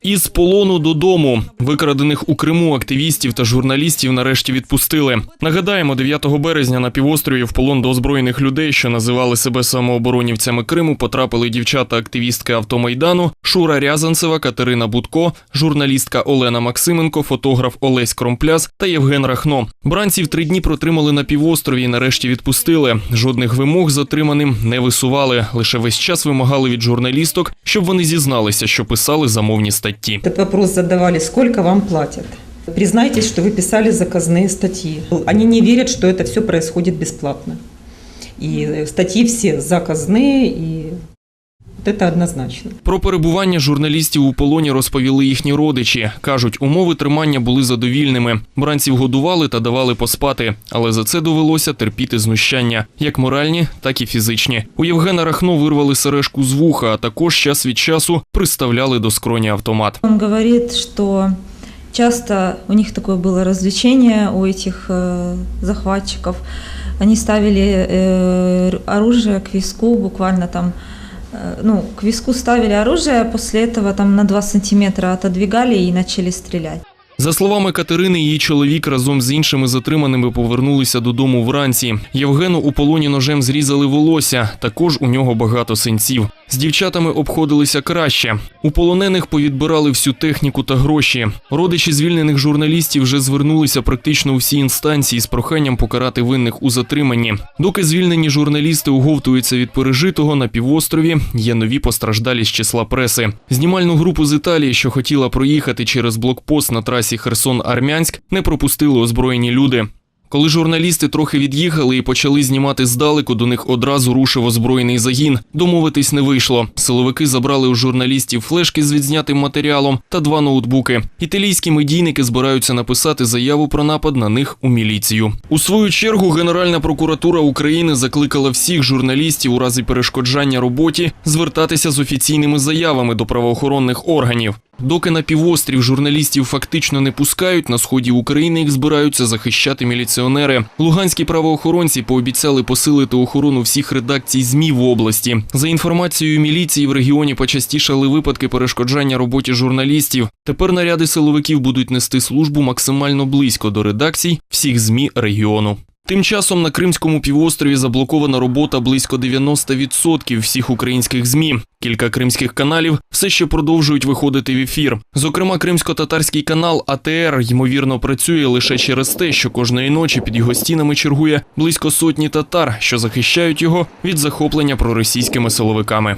Із полону додому викрадених у Криму активістів та журналістів нарешті відпустили. Нагадаємо, 9 березня на півострові в полон до озброєних людей, що називали себе самооборонівцями Криму, потрапили дівчата-активістки автомайдану Шура Рязанцева, Катерина Будко, журналістка Олена Максименко, фотограф Олесь Кромпляс та Євген Рахно. Бранців три дні протримали на півострові і нарешті відпустили. Жодних вимог затриманим не висували. Лише весь час вимагали від журналісток, щоб вони зізналися, що писали замовні статті Этот вопрос задавали, сколько вам платят? Признайтесь, что вы писали заказные статьи. Они не верят, что это все происходит бесплатно. И статьи все заказные, и вот это однозначно. Про перебування журналістів у полоні розповіли їхні родичі. кажуть, умови тримання були задовільними. Бранців годували та давали поспати, але за це довелося терпіти знущання, як моральні, так і фізичні. У Євгена Рахно вирвали сережку з вуха, а також час від часу приставляли до скроні автомат. Он говорит, что часто у них такое было развлечение у этих э, захватчиков. Они ставили э, оружие к виску, буквально там, э, ну, к виску ставили оружие, а после этого там на 2 сантиметра отодвигали и начали стрелять. За словами Катерини, її чоловік разом з іншими затриманими повернулися додому вранці. Євгену у полоні ножем зрізали волосся. Також у нього багато синців. З дівчатами обходилися краще. У полонених повідбирали всю техніку та гроші. Родичі звільнених журналістів вже звернулися практично у всі інстанції з проханням покарати винних у затриманні. Доки звільнені журналісти оговтуються від пережитого на півострові, є нові постраждалі з числа преси. Знімальну групу з Італії, що хотіла проїхати через блокпост на трасі Херсон-Армянськ, не пропустили озброєні люди. Коли журналісти трохи від'їхали і почали знімати здалеку, до них одразу рушив озброєний загін. Домовитись не вийшло. Силовики забрали у журналістів флешки з відзнятим матеріалом та два ноутбуки. Італійські медійники збираються написати заяву про напад на них у міліцію. У свою чергу Генеральна прокуратура України закликала всіх журналістів у разі перешкоджання роботі звертатися з офіційними заявами до правоохоронних органів. Доки на півострів журналістів фактично не пускають, на сході України їх збираються захищати міліціонери. Луганські правоохоронці пообіцяли посилити охорону всіх редакцій ЗМІ в області. За інформацією міліції, в регіоні почастішали випадки перешкоджання роботі журналістів. Тепер наряди силовиків будуть нести службу максимально близько до редакцій всіх ЗМІ регіону. Тим часом на Кримському півострові заблокована робота близько 90% всіх українських ЗМІ. Кілька кримських каналів все ще продовжують виходити в ефір. Зокрема, кримсько-татарський канал АТР ймовірно працює лише через те, що кожної ночі під його стінами чергує близько сотні татар, що захищають його від захоплення проросійськими силовиками.